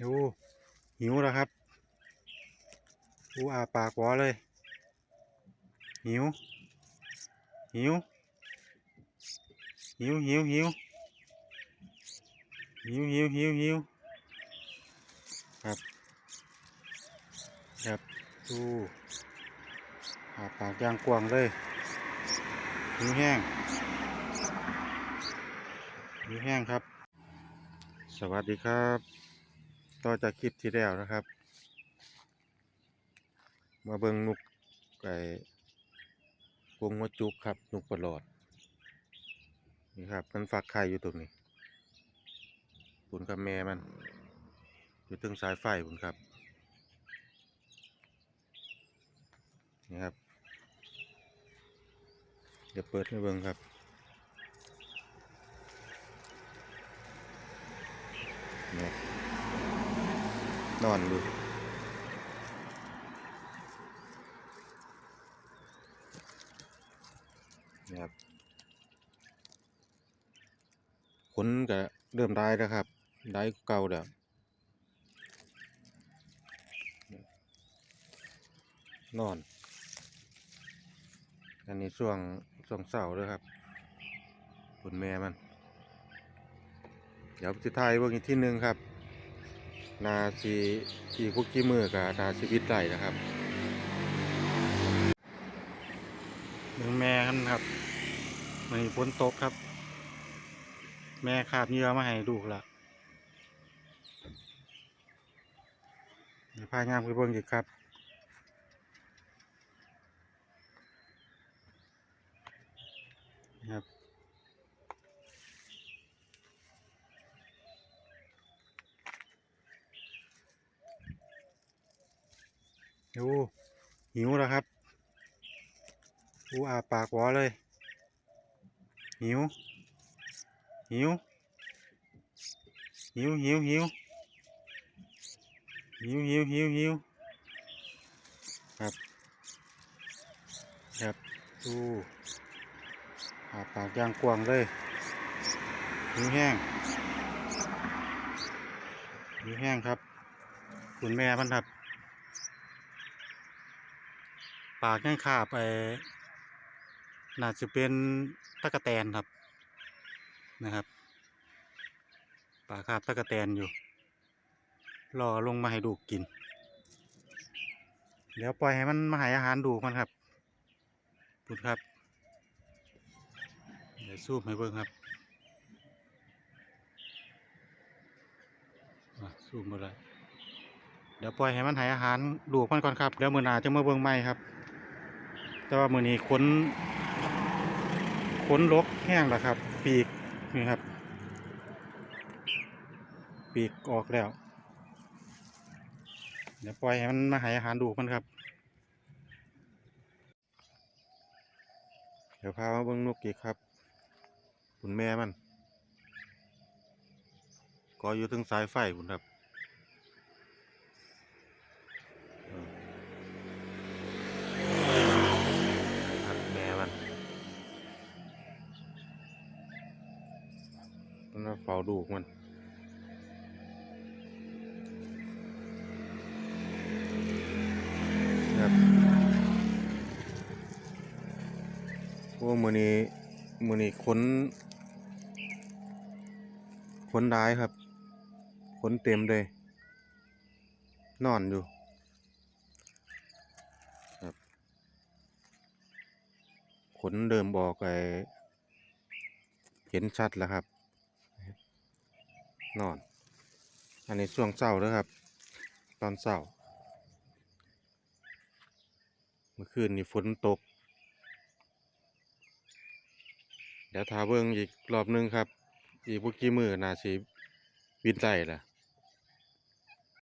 ดูหิวแล้วครับอูอาปากวอเลย หิว หิว หิวหิวหิวหิวหิวหิวหิวครับครับดูอาปากยางกวางเลยหิวแห้งหิวแห้งครับ สวัสดีครับ ต่อจากคลิปที่แล้วนะครับ มาเบิงนุกไก่กรงหัวจุกครับนุกประหลอดนี่ครับมันฟักไข่อยู่ตรงนี้บุญกับแม่มัน อยู่ตึงสายไฟบุญครับนี่ครับเดี๋ยวเปิดให้เบิงครับเนี่ย นอนดูนี่ครับขนก็เริ่มได้แล้วครับได้เก่าแล้วนอน อันนี้ช่วงช่วงเสาร์ด้วยครับคุณแม่มัน เดี๋ยวจะทายเบิ่งอีกที่หนึ่งครับ นาซีอีกพวกกี้มือกับนาซีวิตได้นะครับหนึ่งแม่กันครับมันฝนตกครับ แม่ขาบเยื่อมาให้ลูกละเดี๋ยวพายามไปเบิ่งอีกครับครับ ดูหิวแล้วครับอูอาปากวอเลย หิว หิว หิวหิวหิวหิวหิวหิวหิวครับ ครับดูอาปากยางกวางเลยหิวแห้งหิวแห้งครับ คุณแม่มันครับ ปากยังขาบไปน่าจะเป็นตะกะแตนครับนะครับปากขาบตะกะแตนอยู่ รอลงมาให้ดูกกิน เดี๋ยวปล่อยให้มันมาให้อาหารดูกมันครับพูดครับ เดี๋ยวซูมให้เบิ่งครับอะซูมหมดเลยเดี๋ยวปล่อยให้มันให้อาหารดูกมันก่อนครับ เดี๋ยวมือหนาจะมาเบิ่งใหม่ครับ แต่ว่ามือนี้ขนขนลกแห้งแล้วครับ ปีกนี่ครับ ปีกออกแล้ว เดี๋ยวปล่อยให้มันมาให้อาหารดูมันครับ เดี๋ยวพามาเบิ่งนกอีกครับคุณแม่มันก็อยู่ถึงสายไฟคุณครับครับแม่มัน มันมาเฝ้าลูกมันครับโอ้มือนี้มือนี้ขนขนได้ครับขนเต็มเลย นอนอยู่ขนเดิมบอกไอเห็นชัดแล้วครับ นอน อันนี้ช่วงเศร้าแล้วครับ ตอนเศร้า เมื่อคืนนี่ฝนตก เดี๋ยวทาเบิ้งอีกรอบหนึงครับ อีกพวกกี้มือนาสีวินไล่ละ